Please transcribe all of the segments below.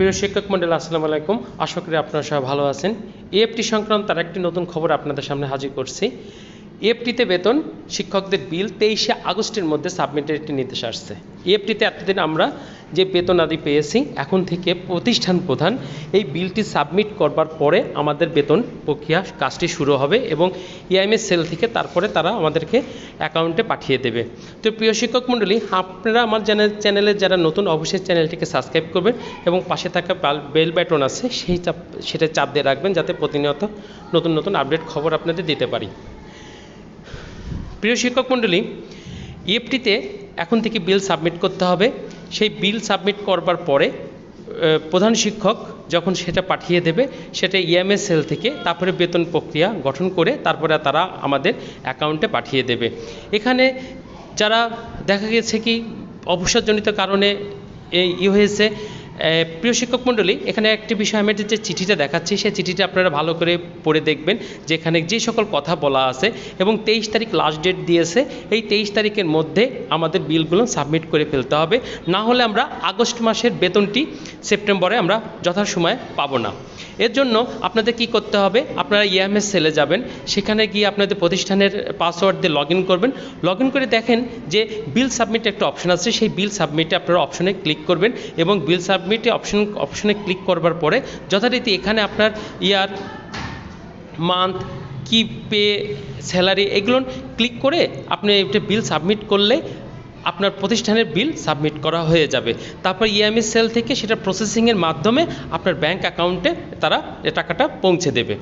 প্রিয় শিক্ষক মন্ডল, আসসালামু আলাইকুম। আশা করি আপনারা সবাই ভালো আছেন। এএফটি সংক্রান্ত তার একটি নতুন খবর আপনাদের সামনে হাজির করছি। এএফটিতে বেতন শিক্ষকদের বিল তেইশে আগস্টের মধ্যে সাবমিটের একটি নির্দেশ আসছে। এএফটিতে এতদিন আমরা যে বেতন আদি পেয়েছি, এখন থেকে প্রতিষ্ঠান প্রধান, এই বিলটি সাবমিট করবার পরে আমাদের বেতন প্রক্রিয়া কাজটি শুরু হবে এবং ইআইএমএস সেল থেকে তারপরে তারা আমাদেরকে অ্যাকাউন্টে পাঠিয়ে দেবে। তো প্রিয় শিক্ষক মণ্ডলী, আপনারা আমার চ্যানেল চ্যানেলে যারা নতুন, অবশ্যই চ্যানেলটিকে সাবস্ক্রাইব করবেন এবং পাশে থাকা বেল বাটন আছে, সেই চাপ সেটা চাপ দিয়ে রাখবেন যাতে প্রতিনিয়ত নতুন নতুন আপডেট খবর আপনাদের দিতে পারি। প্রিয় শিক্ষক মণ্ডলী ইএফটিতে এখন থেকে বিল সাবমিট করতে হবে। সেই বিল সাবমিট করবার পরে প্রধান শিক্ষক যখন সেটা পাঠিয়ে দেবে, সেটা ইএমএস সেল থেকে, তারপরে বেতন প্রক্রিয়া গঠন করে, তারপরে তারা আমাদের অ্যাকাউন্টে পাঠিয়ে দেবে। এখানে যারা দেখা গেছে কি, অবসরজনিত কারণে এই ই হয়েছে প্রিয় শিক্ষক মণ্ডলী, এখানে একটি বিষয় আমি যে চিঠিটা দেখাচ্ছি, সেই চিঠিটা আপনারা ভালো করে পড়ে দেখবেন, যেখানে যে সকল কথা বলা আছে এবং তেইশ তারিখ লাস্ট ডেট দিয়েছে, এই তেইশ তারিখের মধ্যে আমাদের বিলগুলো সাবমিট করে ফেলতে হবে। না হলে আমরা আগস্ট মাসের বেতনটি সেপ্টেম্বরে আমরা যথাসময়ে পাবো না। এর জন্য আপনাদের কি করতে হবে, আপনারা ইএমএস সেলে যাবেন, সেখানে গিয়ে আপনাদের প্রতিষ্ঠানের পাসওয়ার্ড দিয়ে লগ করবেন। লগ করে দেখেন যে বিল সাবমিট একটা অপশন আছে, সেই বিল সাবমিটে আপনারা অপশনে ক্লিক করবেন এবং বিল সাবমিটে অপশন অপশনে ক্লিক করবার পরে যথারীতি এখানে আপনার ইয়ার মান্থ কি পে স্যালারি এগুলো ক্লিক করে আপনি একটা বিল সাবমিট করলে আপনার প্রতিষ্ঠানের বিল সাবমিট করা হয়ে যাবে। তারপর ইএমএস সেল থেকে সেটা প্রসেসিংয়ের মাধ্যমে আপনার ব্যাংক অ্যাকাউন্টে তারা টাকাটা পৌঁছে দেবে।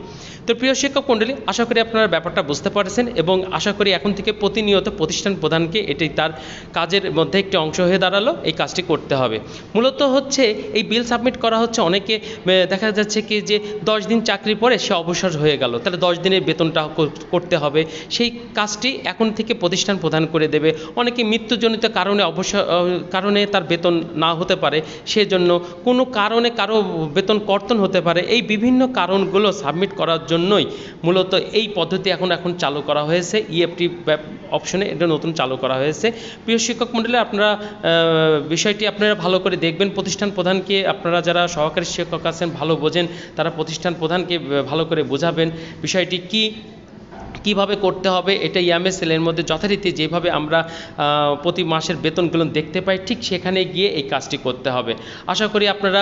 তো প্রিয় শিক্ষক মণ্ডলী, আশা করি আপনারা ব্যাপারটা বুঝতে পারছেন এবং আশা করি এখন থেকে প্রতিনিয়ত প্রতিষ্ঠান প্রধানকে এটি তার কাজের মধ্যে একটি অংশ হয়ে দাঁড়াল, এই কাজটি করতে হবে। মূলত হচ্ছে এই বিল সাবমিট করা হচ্ছে অনেকে দেখা যাচ্ছে কি যে দশ দিন চাকরি পরে সে অবসর হয়ে গেল। তাহলে দশ দিনের বেতনটা করতে হবে। সেই কাজটি এখন থেকে প্রতিষ্ঠান প্রদান করে দেবে। অনেকে মৃত্যুজনিত কারণে অবশ্য কারণে তার বেতন না হতে পারে, সেজন্য কোনো কারণে কারও বেতন কর্তন হতে পারে, এই বিভিন্ন কারণগুলো সাবমিট করার জন্যই মূলত এই পদ্ধতি এখন এখন চালু করা হয়েছে E ইএফটি অপশনে এটা নতুন চালু করা হয়েছে। প্রিয় শিক্ষক মণ্ডলী, আপনারা বিষয়টি আপনারা ভালো করে দেখবেন। প্রতিষ্ঠান প্রধানকে আপনারা যারা সহকারী শিক্ষক আছেন, ভালো বোঝেন, তারা প্রতিষ্ঠান প্রধানকে ভালো করে বোঝাবেন। বিষয়টি কি কীভাবে করতে হবে, এটা ইয়ামএস সেলের মধ্যে যথারীতি যেভাবে আমরা প্রতি মাসের বেতনগুলো দেখতে পাই, ঠিক সেখানে গিয়ে এই কাজটি করতে হবে। আশা করি আপনারা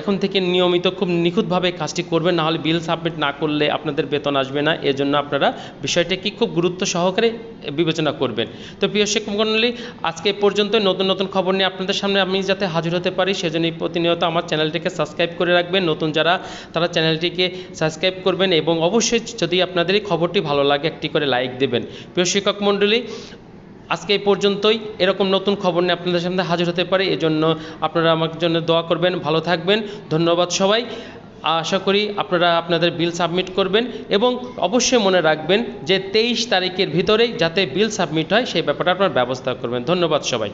এখন থেকে নিয়মিত খুব নিখুঁতভাবে কাজটি করবেন, নাহলে বিল সাবমিট না করলে আপনাদের বেতন আসবে না, এজন্য আপনারা বিষয়টাকে খুব গুরুত্ব সহকারে বিবেচনা করবেন। তো প্রিয় শিক্ষক মণ্ডলী আজকে পর্যন্ত নতুন নতুন খবর নিয়ে আপনাদের সামনে আমি যাতে হাজির হতে পারি, সেজন্য প্রতিনিয়ত আমার চ্যানেলটিকে সাবস্ক্রাইব করে রাখবেন। নতুন যারা, তারা চ্যানেলটিকে সাবস্ক্রাইব করবেন এবং অবশ্যই যদি আপনাদের এই খবরটি ভালো লাগে, একটি করে লাইক দেবেন। প্রিয় শিক্ষক মণ্ডলী, আজকে এই পর্যন্তই। এরকম নতুন খবর নিয়ে আপনাদের সামনে হাজির হতে পারি, এজন্য আপনারা আমার জন্য দোয়া করবেন, ভালো থাকবেন, ধন্যবাদ সবাই। আশা করি আপনারা আপনাদের বিল সাবমিট করবেন এবং অবশ্যই মনে রাখবেন যে তেইশ তারিখের ভিতরেই যাতে বিল সাবমিট হয়, সেই ব্যাপারটা আপনারা ব্যবস্থা করবেন। ধন্যবাদ সবাই।